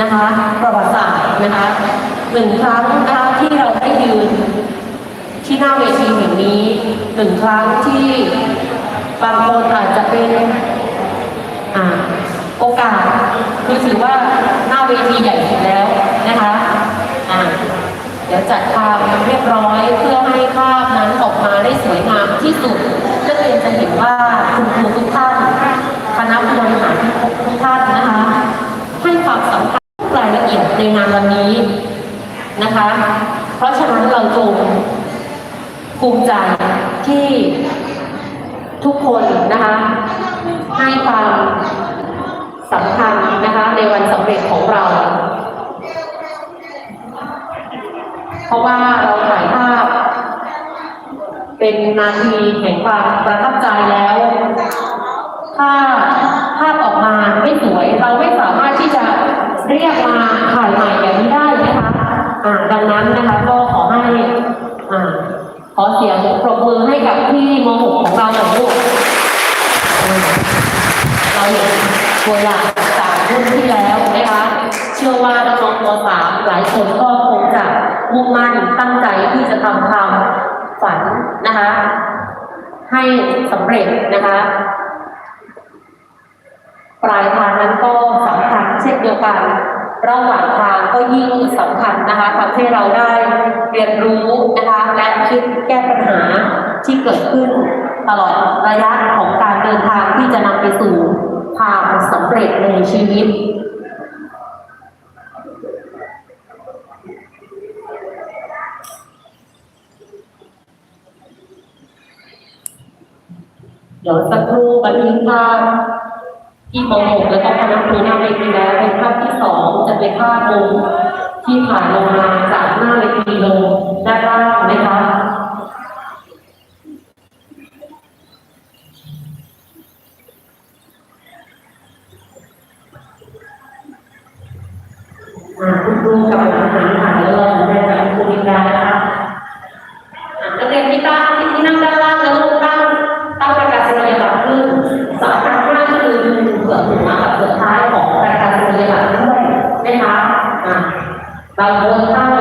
นะคะ ประวัติศาสตร์นะคะหนึ่งครั้งนะคะที่เราได้ยืนที่หน้าเวทีแห่งนี้หนึ่งครั้งที่บางคนอาจจะเป็นอโอกาสคือถือว่าหน้าเวทีใหญ่สุดแล้วนะคะอ่าเดี๋ยวจัดภาพเรียบร้อยเพื่อให้ภาพนั้นออกมาได้สวยงามที่สุดนักเรียนจะเห็นว่าคุณครูทุกท่านคณะบริหารทุกท่านนะคะ ให้ความสำคัญทุ กรายละเอียดในงานวันนี้นะคะ เพราะฉะนั้นเราจงภูมิใจที่ทุกคนนะคะให้ความสำคัญนะคะในวันสำเร็จของเรา เพราะว่าเราถ่ายภาพ เป็นนาทีแห่งความประทับใจแล้ว ถ้าภาพออกมาไม่สวยเราไม่สา เรียกมาถ่ายใหม่แบบนี้ได้นะคะอ่าดังนั้นนะคะก็ขอให้อ่าขอเสียงปรบมือให้กับพี่ม .6 ของเราหน่อยลูกเราเห็นตัวอย่างจากรุ่นที่แล้วนะคะเชื่อว่าน้องๆมหลายคนก็คงจะมุ่งมั่นตั้งใจที่จะทำความฝันนะคะ ให้สำเร็จนะคะ ปลายทางนั้นก็สำคัญ เช่นเดียวกันระหว่างทางก็ยิ่งสำคัญนะคะทำให้เราได้เรียนรู้นะคะและคิดแก้ปัญหาที่เกิดขึ้นตลอดระยะของการเดินทางที่จะนำไปสู่ความสำเร็จในชีวิตเดี๋ยวสักครู่บันทึกภาพ ที่ม .6 แล้วก็คณะครูหน้าเวทีแล้วเป็นภาพที่สองจะเป็นภาพมุมที่ถ่ายลงมาจากหน้าเวทีลงด้านล่างนะคะคุณครูกับหลาหารถ่ายแล้วเราแสดงกับคุณครูวิญญาณนะคะ คะบางคนตั้ง